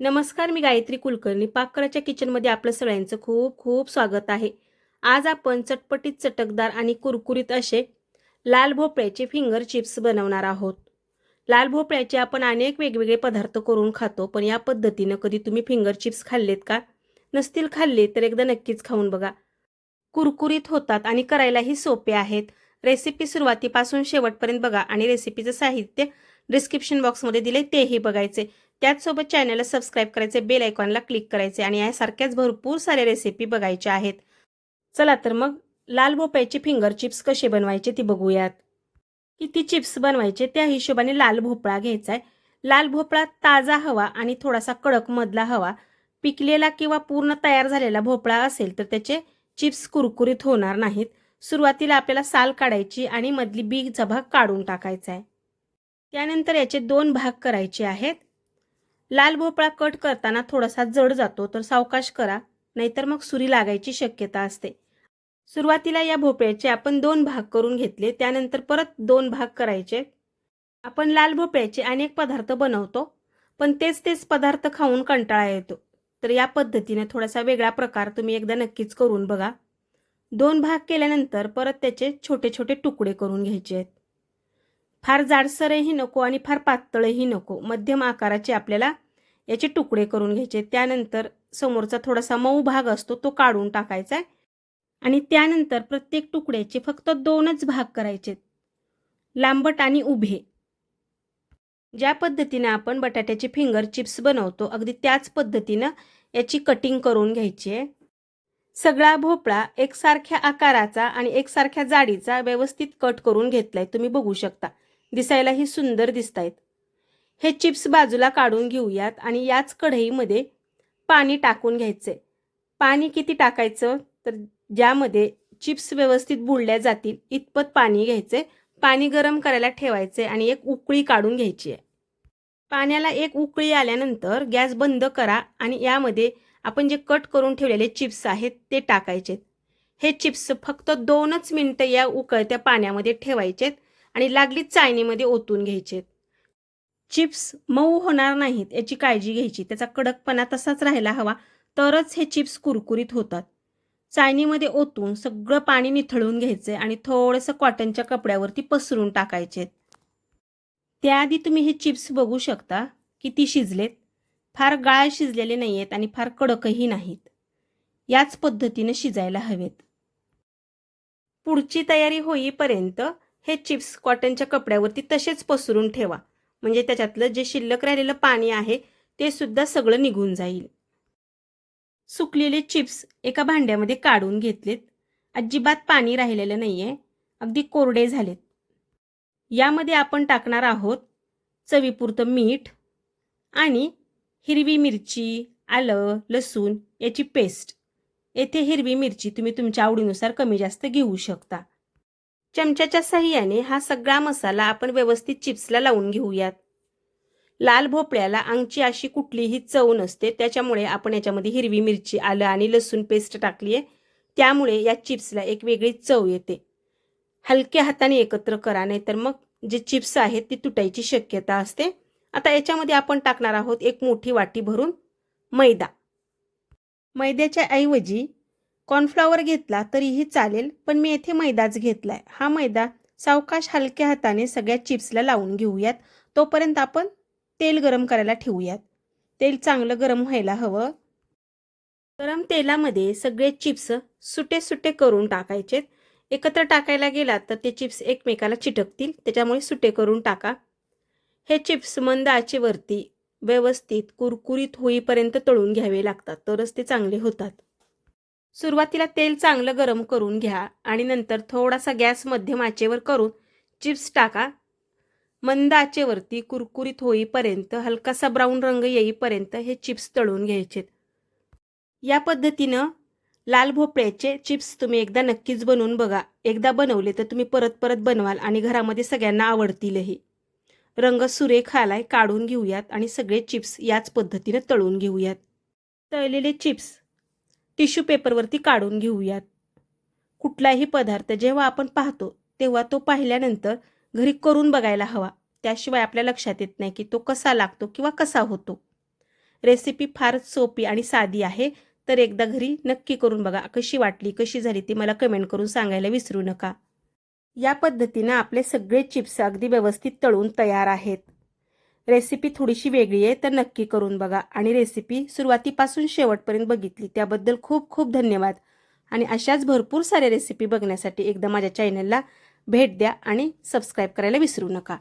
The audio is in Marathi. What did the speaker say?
नमस्कार मी गायत्री कुलकर्णी. पाकराच्या किचनमध्ये आपलं सगळ्यांचं खूप खूप स्वागत आहे. आज आपण चटपटीत चटकदार आणि कुरकुरीत असे लाल भोपळ्याचे फिंगर चिप्स बनवणार आहोत. लाल भोपळ्याचे आपण अनेक वेगवेगळे पदार्थ करून खातो पण या पद्धतीनं कधी तुम्ही फिंगर चिप्स खाल्लेत का? नसतील खाल्ले तर एकदा नक्कीच खाऊन बघा. कुरकुरीत होतात आणि करायलाही सोपे आहेत. रेसिपी सुरुवातीपासून शेवटपर्यंत बघा आणि रेसिपीचं साहित्य डिस्क्रिप्शन बॉक्समध्ये दिले तेही बघायचे. त्याचसोबत चॅनलला सबस्क्राईब करायचे बेल आयकॉनला क्लिक करायचे आणि यासारख्याच भरपूर साऱ्या रेसिपी बघायच्या आहेत. चला तर मग लाल भोपळ्याचे फिंगर चिप्स कसे बनवायचे ते बघूयात. किती चिप्स बनवायचे त्या हिशोबाने लाल भोपळा घ्यायचा आहे लाल भोपळा ताजा हवा आणि थोडासा कडक मधला हवा पिकलेला किंवा पूर्ण तयार झालेला भोपळा असेल तर त्याचे चिप्स कुरकुरीत होणार नाहीत. सुरुवातीला आपल्याला साल काढायची आणि मधली बीगचा भाग काढून टाकायचा आहे त्यानंतर याचे दोन भाग करायचे आहेत. लाल भोपळा कट करताना थोडासा जड जातो तर सावकाश करा नाहीतर मग सुरी लागायची शक्यता असते. सुरुवातीला या भोपळ्याचे आपण दोन भाग करून घेतले त्यानंतर परत दोन भाग करायचे. आपण लाल भोपळ्याचे अनेक पदार्थ बनवतो पण तेच तेच पदार्थ खाऊन कंटाळा येतो. तर या पद्धतीने थोडासा वेगळा प्रकार तुम्ही एकदा नक्कीच करून बघा. दोन भाग केल्यानंतर परत त्याचे छोटे छोटे तुकडे करून घ्यायचे आहेत. फार जाडसरही नको आणि फार पातळही नको. मध्यम आकाराचे आपल्याला याचे तुकडे करून घ्यायचे. त्यानंतर समोरचा थोडासा मऊ भाग असतो तो काढून टाकायचा आहे. आणि त्यानंतर प्रत्येक तुकड्याचे फक्त दोनच भाग करायचे. लांबट आणि उभे. ज्या पद्धतीनं आपण बटाट्याचे फिंगर चिप्स बनवतो अगदी त्याच पद्धतीनं याची कटिंग करून घ्यायची आहे. सगळा भोपळा एकसारख्या आकाराचा आणि एकसारख्या जाडीचा व्यवस्थित कट करून घेतलाय. तुम्ही बघू शकता. दिसायलाही सुंदर दिसत आहेत हे चिप्स बाजूला काढून घेऊयात आणि याच कढईमध्ये पाणी टाकून घ्यायचे. पाणी किती टाकायचं? तर ज्यामध्ये चिप्स व्यवस्थित बुडल्या जातील इतपत पाणी घ्यायचे. पाणी गरम करायला ठेवायचे आणि एक उकळी काढून घ्यायची आहे. पाण्याला एक उकळी आल्यानंतर गॅस बंद करा आणि यामध्ये आपण जे कट करून ठेवलेले चिप्स आहेत ते टाकायचे हे चिप्स फक्त दोनच मिनटं या उकळत्या पाण्यामध्ये ठेवायचेत. आणि लागलीच चाळणीमध्ये ओतून घ्यायचे चिप्स मऊ होणार नाहीत याची काळजी घ्यायची. त्याचा कडकपणा तसाच राहायला हवा तरच हे चिप्स कुरकुरीत होतात. चाळणीमध्ये ओतून सगळं पाणी निथळून घ्यायचं आणि थोडंसं कॉटनच्या कपड्यावरती पसरून टाकायचे त्याआधी तुम्ही हे चिप्स बघू शकता किती शिजलेत. फार गाळ शिजलेले नाही आहेत आणि फार कडकही नाहीत. याच पद्धतीने शिजायला हवेत. पुढची तयारी होईपर्यंत हे चिप्स कॉटनच्या कपड्यावरती तसेच पसरून ठेवा. म्हणजे त्याच्यातलं जे शिल्लक राहिलेलं पाणी आहे ते सुद्धा सगळं निघून जाईल. सुकलेले चिप्स एका भांड्यामध्ये काढून घेतलेत. अजिबात पाणी राहिलेलं नाही आहे अगदी कोरडे झालेत. यामध्ये आपण टाकणार आहोत चवीपुरतं मीठ आणि हिरवी मिरची आलं लसूण याची पेस्ट. येथे हिरवी मिरची तुम्ही तुमच्या आवडीनुसार कमी जास्त घेऊ शकता. चमच्याच्या साह्याने हा सगळा मसाला आपण व्यवस्थित चिप्सला लावून घेऊयात. लाल भोपळ्याला अंगची अशी कुठलीही चव नसते त्याच्यामुळे आपण याच्यामध्ये हिरवी मिरची आलं आणि लसूण पेस्ट टाकली आहे त्यामुळे या चिप्सला एक वेगळी चव येते. हलक्या हाताने एकत्र करा नाहीतर मग जे चिप्स आहेत ती तुटायची शक्यता असते. आता याच्यामध्ये आपण टाकणार आहोत एक मोठी वाटी भरून मैदा. मैद्याच्या ऐवजी कॉर्नफ्लॉवर घेतला तरीही चालेल पण मी येथे मैदाच घेतलाय. हा मैदा सावकाश हलक्या हाताने सगळ्या चिप्सला लावून घेऊयात. तोपर्यंत आपण तेल गरम करायला ठेवूयात. तेल चांगलं गरम व्हायला हवं. गरम तेलामध्ये सगळे चिप्स सुटे सुटे करून टाकायचेत. एकत्र टाकायला गेलात तर ते चिप्स एकमेकाला चिटकतील त्याच्यामुळे सुटे करून टाका. हे चिप्स मंद आचेवरती व्यवस्थित कुरकुरीत होईपर्यंत तळून घ्यावे लागतात तरच ते चांगले होतात. सुरुवातीला तेल चांगलं गरम करून घ्या आणि नंतर थोडासा गॅस मध्यम आचेवर करून चिप्स टाका. मंद आचेवरती कुरकुरीत होईपर्यंत हलकासा ब्राऊन रंग येईपर्यंत हे चिप्स तळून घ्यायचेत या पद्धतीनं लाल भोपळ्याचे चिप्स तुम्ही एकदा नक्कीच बनवून बघा. एकदा बनवले तर तुम्ही परत परत बनवाल आणि घरामध्ये सगळ्यांना आवडतीलही. रंग सुरेख आलाय काढून घेऊयात आणि सगळे चिप्स याच पद्धतीने तळून घेऊयात. तळलेले चिप्स टिश्यू पेपरवरती काढून घेऊयात. कुठलाही पदार्थ जेव्हा आपण पाहतो तेव्हा तो पाहिल्यानंतर घरी करून बघायला हवा. त्याशिवाय आपल्या लक्षात येत नाही की तो कसा लागतो किंवा कसा होतो. रेसिपी फारच सोपी आणि साधी आहे तर एकदा घरी नक्की करून बघा. कशी वाटली कशी झाली ती मला कमेंट करून सांगायला विसरू नका. या पद्धतीनं आपले सगळे चिप्स अगदी व्यवस्थित तळून तयार आहेत. रेसिपी थोडीशी वेगळी आहे तर नक्की करून बघा. आणि रेसिपी सुरुवातीपासून शेवटपर्यंत बघितली. त्याबद्दल खूप खूप धन्यवाद. आणि अशाच भरपूर साऱ्या रेसिपी बघण्यासाठी एकदा माझ्या चॅनलला भेट द्या आणि सबस्क्राईब करायला विसरू नका.